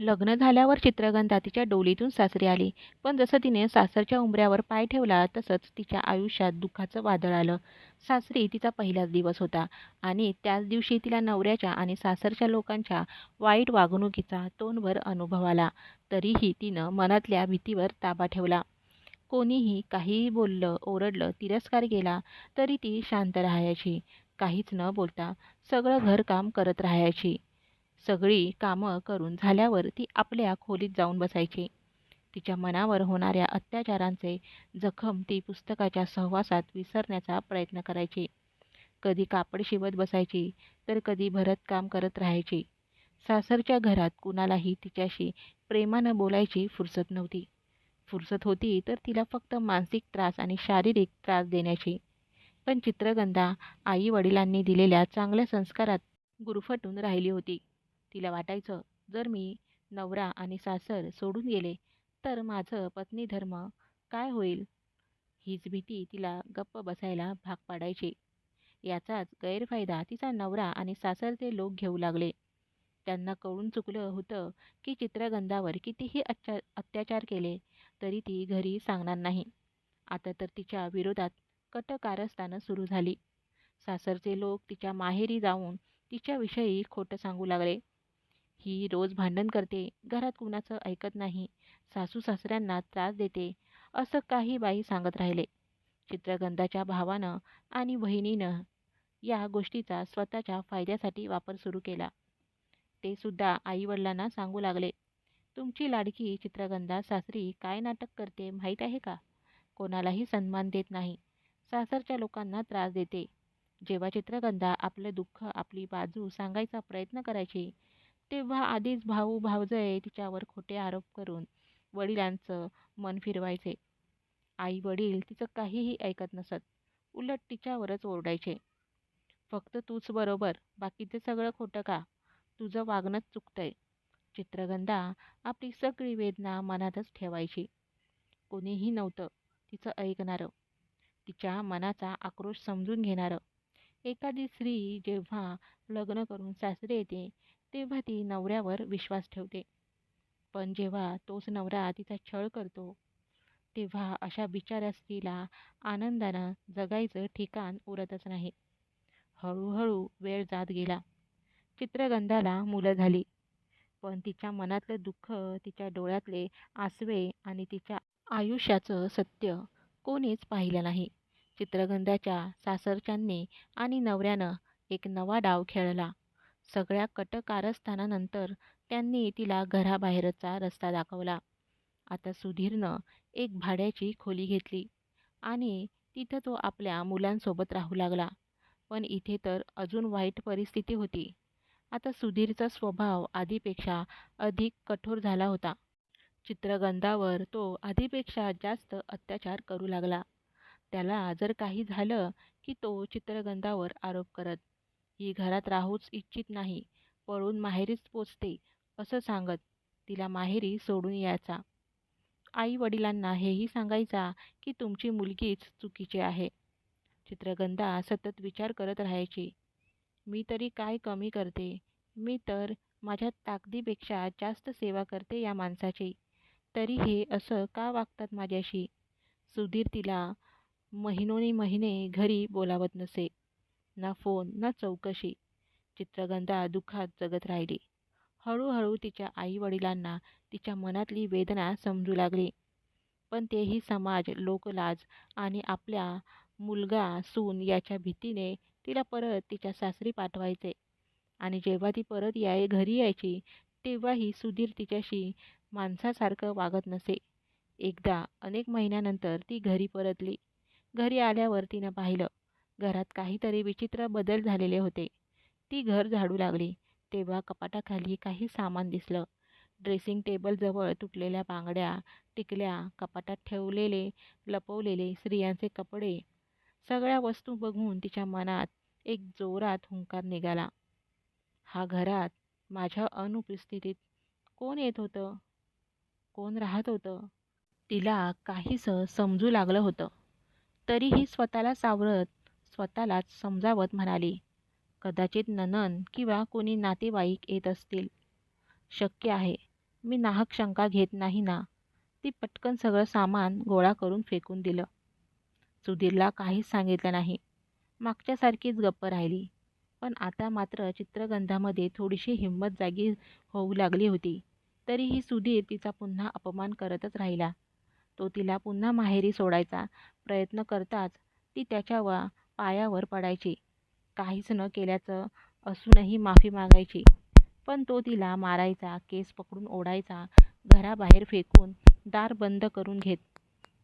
लग्न झाल्यावर चित्रगंधा तिच्या डोलीतून सासरी आली. पण जसं तिने सासरच्या उंबऱ्यावर पाय ठेवला तसंच तिच्या आयुष्यात दुःखाचं वादळ आलं. सासरी तिचा पहिलाच दिवस होता आणि त्याच दिवशी तिला नवऱ्याच्या आणि सासरच्या लोकांच्या वाईट वागणुकीचा तोंडभर अनुभव आला. तरीही तिनं मनातल्या भीतीवर ताबा ठेवला. कोणीही काहीही बोललं, ओरडलं, तिरस्कार केला तरी ती शांत राहायची. काहीच न बोलता सगळं घरकाम करत राहायची. सगळी कामं करून झाल्यावर ती आपल्या खोलीत जाऊन बसायची. तिच्या मनावर होणाऱ्या अत्याचारांचे जखम ती पुस्तकाच्या सहवासात विसरण्याचा प्रयत्न करायची. कधी कापड शिवत बसायची तर कधी भरतकाम करत राहायची. सासरच्या घरात कुणालाही तिच्याशी प्रेमानं बोलायची फुरसत नव्हती. फुरसत होती तर तिला फक्त मानसिक त्रास आणि शारीरिक त्रास देण्याची. पण चित्रगंधा आई-वडिलांनी दिलेल्या चांगल्या संस्कारात गुरफटून राहिली होती. तिला वाटायचं जर मी नवरा आणि सासर सोडून गेले तर माझं पत्नीधर्म काय होईल? हीच भीती तिला गप्प बसायला भाग पाडायची. याचाच गैरफायदा तिचा नवरा आणि सासरचे लोक घेऊ लागले. त्यांना कळून चुकलं होतं की चित्रगंधावर कितीही अत्याचार केले तरी ती घरी सांगणार नाही. आता तर तिच्या विरोधात कट कारस्थानं सुरू झाली. सासरचे लोक तिच्या माहेरी जाऊन तिच्याविषयी खोटं सांगू लागले. ही रोज भांडण करते, घरात कुणाचं ऐकत नाही, सासू-सासऱ्यांना त्रास देते, असं काही बाई सांगत राहिले. चित्रगंधाच्या भावानं आणि बहिणीनं या गोष्टीचा स्वतःच्या फायद्यासाठी वापर सुरू केला. ते सुद्धा आईवडिलांना सांगू लागले. तुमची लाडकी चित्रगंधा सासरी काय नाटक करते माहीत आहे का? कोणालाही सन्मान देत नाही, सासरच्या लोकांना त्रास देते. जेव्हा चित्रगंधा आपलं दुःख, आपली बाजू सांगायचा प्रयत्न करायची तेव्हा आधीच भाऊ-भावजय तिच्यावर खोटे आरोप करून वडिलांचं मन फिरवायचे. आई-वडील तिचं काहीही ऐकत नसत. उलट तिच्यावरच ओरडायचे. फक्त तूच बरोबर, बाकीचे सगळं खोटं का? तुझं वागणंच चुकतंय. चित्रगंधा आपली सगळी वेदना मनातच ठेवायची. कोणीही नव्हतं तिचं ऐकणारं, तिच्या मनाचा आक्रोश समजून घेणारं. एखादी स्त्री जेव्हा लग्न करून सासरे येते तेव्हा ती नवऱ्यावर विश्वास ठेवते. पण जेव्हा तोच नवरा तिचा छळ करतो तेव्हा अशा बिचाऱ्या स्त्रीला आनंदानं जगायचं ठिकाण उरतच नाही. हळूहळू वेळ जात गेला. चित्रगंधाला मुलं झाली. पण तिच्या मनातलं दुःख, तिच्या डोळ्यातले आसवे आणि तिच्या आयुष्याचं सत्य कोणीच पाहिलं नाही. चित्रगंधाच्या सासरच्यांनी आणि नवऱ्यानं एक नवा डाव खेळला. सगळ्या कट कारस्थानानंतर त्यांनी तिला घराबाहेरचा रस्ता दाखवला. आता सुधीरनं एक भाड्याची खोली घेतली आणि तिथं तो आपल्या मुलांसोबत राहू लागला. पण इथे तर अजून वाईट परिस्थिती होती. आता सुधीरचा स्वभाव आधीपेक्षा अधिक कठोर झाला होता. चित्रगंधावर तो आधीपेक्षा जास्त अत्याचार करू लागला. त्याला जर काही झालं की तो चित्रगंधावर आरोप करत. ही घरात राहूच इच्छित नाही, पळून माहेरीच पोचते असं सांगत तिला माहेरी सोडून यायचा. आई-वडिलांना हेही सांगायचा की तुमची मुलगीच चुकीची आहे. चित्रगंधा सतत विचार करत राहायची. मी तरी काय कमी करते? मी तर माझ्या ताकदीपेक्षा जास्त सेवा करते या माणसाची. तरी हे असं का वागतात माझ्याशी? सुधीर तिला महिनोन्महिने घरी बोलावत नसे. ना फोन ना चौकशी. चित्रगंधा दुःखात जगत राहिली. हळूहळू तिच्या आईवडिलांना तिच्या मनातली वेदना समजू लागली. पण तेही समाज, लोकलाज आणि आपल्या मुलगा-सून याच्या भीतीने तिला परत तिच्या सासरी पाठवायचे. आणि जेव्हा ती परत याय घरी यायची तेव्हाही सुधीर तिच्याशी माणसासारखं वागत नसे. एकदा अनेक महिन्यानंतर ती घरी परतली. घरी आल्यावर तिनं पाहिलं, घरात काहीतरी विचित्र बदल झालेले होते. ती घर झाडू लागली तेव्हा कपाटाखाली काही सामान दिसलं. ड्रेसिंग टेबलजवळ तुटलेल्या बांगड्या, टिकल्या, कपाटात ठेवलेले लपवलेले स्त्रियांचे कपडे. सगळ्या वस्तू बघून तिच्या मनात एक जोरात हुंकार निघाला. हा घरात माझ्या अनुपस्थितीत कोण येत होतं? कोण राहत होतं? तिला काहीसं समजू लागलं होतं. तरीही स्वतःला सावरत, स्वतःलाच समजावत म्हणाली, कदाचित ननन किंवा कोणी नातेवाईक येत असतील. शक्य आहे. मी नाहक शंका घेत नाही ना. ती पटकन सगळं सामान गोळा करून फेकून दिलं. सुधीरला काहीच सांगितलं नाही. मागच्यासारखीच गप्प राहिली. पण आता मात्र चित्रगंधामध्ये थोडीशी हिंमत जागी होऊ लागली होती. तरीही सुधीर तिचा पुन्हा अपमान करतच राहिला. तो तिला पुन्हा माहेरी सोडायचा प्रयत्न करताच ती त्याच्या वा पायावर पडायची. काहीच न केल्याचं असूनही माफी मागायची. पण तो तिला मारायचा केस पकडून ओढायचा घराबाहेर फेकून दार बंद करून घेत.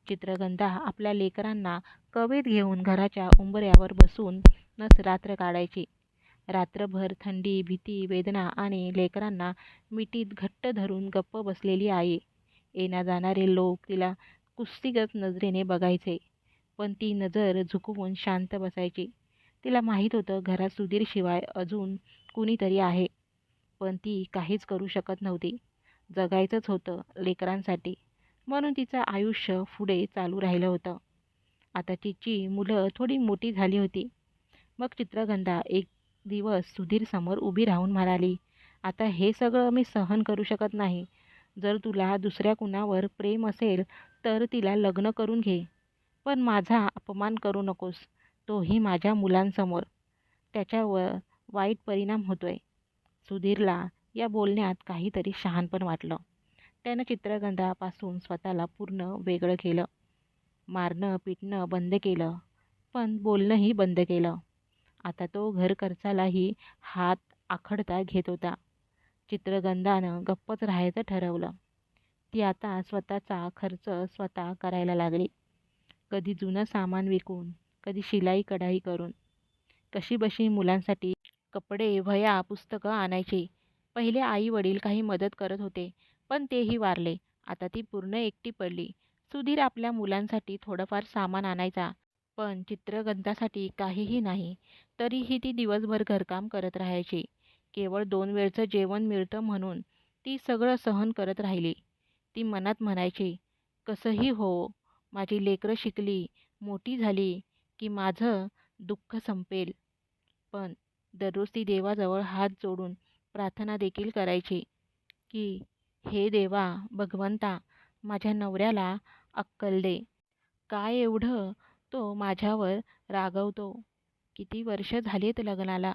चित्रगंधा आपल्या लेकरांना कवेत घेऊन घराच्या उंबऱ्यावर बसूनच रात्र काढायची. रात्रभर थंडी भीती वेदना आणि लेकरांना मिठीत घट्ट धरून गप्प बसलेली आई. येण्या जाणारे लोक तिला कुस्तीगत नजरेने बघायचे. पण ती नजर झुकवून शांत बसायची. तिला माहीत होतं घरात सुधीरशिवाय अजून कुणीतरी आहे. पण ती काहीच करू शकत नव्हती. जगायचंच होतं लेकरांसाठी. म्हणून तिचं आयुष्य पुढे चालू राहिलं होतं. आता तिची मुलं थोडी मोठी झाली होती. मग चित्रगंधा एक दिवस सुधीर समोर उभी राहून म्हणाली आता हे सगळं मी सहन करू शकत नाही. जर तुला दुसऱ्या कुणावर प्रेम असेल तर तिला लग्न करून घे. पण माझा अपमान करू नकोस. तोही माझ्या मुलांसमोर. त्याच्यावर वाईट परिणाम होतोय. सुधीरला या बोलण्यात काहीतरी शहाणपण वाटलं. त्यानं चित्रगंधापासून स्वतःला पूर्ण वेगळं केलं. मारणं पिटणं बंद केलं. पण बोलणंही बंद केलं. आता तो घरखर्चालाही हात आखडता घेत होता. चित्रगंधानं गप्पच राहायचं ठरवलं. ती आता स्वतःचा खर्च स्वतः करायला लागली. कधी जुनं सामान विकून कधी शिलाई कढाई करून. कशी बशी मुलांसाठी कपडे वह्या पुस्तकं आणायची. पहिले आई वडील काही मदत करत होते पण तेही वारले. आता ती पूर्ण एकटी पडली. सुधीर आपल्या मुलांसाठी थोडंफार सामान आणायचा पण चित्रगंधासाठी काहीही नाही. तरीही ती दिवसभर घरकाम करत राहायची. केवळ दोन वेळचं जेवण मिळतं म्हणून ती सगळं सहन करत राहिली. ती मनात म्हणायची कसंही हो माझी लेकरं शिकली मोठी झाली की माझं दुःख संपेल. पण दररोज ती देवाजवळ हात जोडून प्रार्थना देखील करायची की हे देवा भगवंता माझ्या नवऱ्याला अक्कल दे. काय एवढं तो माझ्यावर रागवतो? किती वर्ष झालीत लग्नाला?